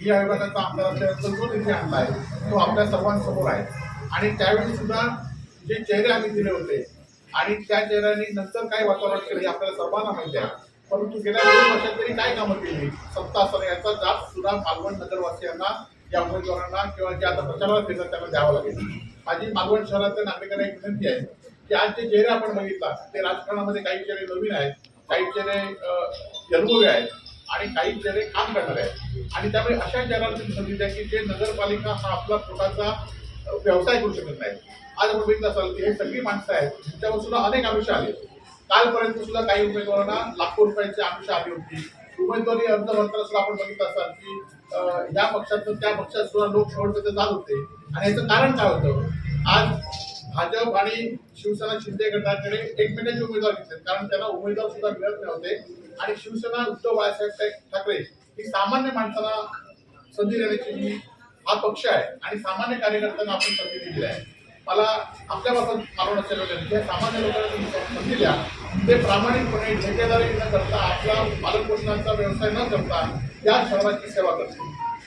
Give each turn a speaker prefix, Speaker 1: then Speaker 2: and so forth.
Speaker 1: ही आयोगाचा जो निधी आणला आहे तो आपल्या सर्वांसमोर आहे. आणि त्यावेळी सुद्धा जे चेहरे आम्ही दिले होते आणि त्या चेहऱ्यांनी नंतर काय वातावरण केलं हे आपल्याला सर्वांना माहिती आहे. परंतु गेल्या दोन वर्षात तरी काय कामं केली? सत्ता असताना याचा जात सुद्धा मालवण नगरवासियांना या उमेदवारांना किंवा जे आता प्रचाराला फिरतात त्यांना द्यावं लागेल. माझी मालवण शहरातल्या नागरिकांना एक विनंती आहे की आज जे चेहरे आपण बघितला ते राजकारणामध्ये काही चेहरे नवीन आहेत काही चेहरे अनुभवी आहेत. आणि काही चेहरे काम करणार आहेत. आणि त्यामुळे अशा चेहऱ्यांना तुम्ही संधी द्या की जे नगरपालिका हा आपला पोटाचा व्यवसाय करू शकत नाही आज आपण बघितलं असाल की हे सगळी माणसं आहेत त्यावर सुद्धा अनेक आमिष आले. कालपर्यंत सुद्धा काही उमेदवारांना लाखो रुपयांची आमिष आली होती. उमेदवारी अर्ज भरताना सुद्धा आपण बघितलं असाल की या पक्षातून त्या पक्षात सुद्धा लोक शेवटपर्यंत जात होते. आणि याचं कारण काय होतं? आज भाजप आणि शिवसेना शिंदे गटाकडे एकमेकांचे उमेदवार घेतले. कारण त्यांना उमेदवार सुद्धा मिळत नव्हते. आणि शिवसेना उद्धव बाळासाहेब ठाकरे ही सामान्य माणसाला संधी देण्याची हा पक्ष आहे आणि सामान्य कार्यकर्त्यांना आपण संधी दिली आहे. मला आपल्याबाबत मालवण असेल जे सामान्य लोकांना संधी द्या ते प्रामाणिकपणे ठेकेदारी न करता आपला पालनपोषणाचा व्यवसाय न करता त्या सर्वांची सेवा करतील.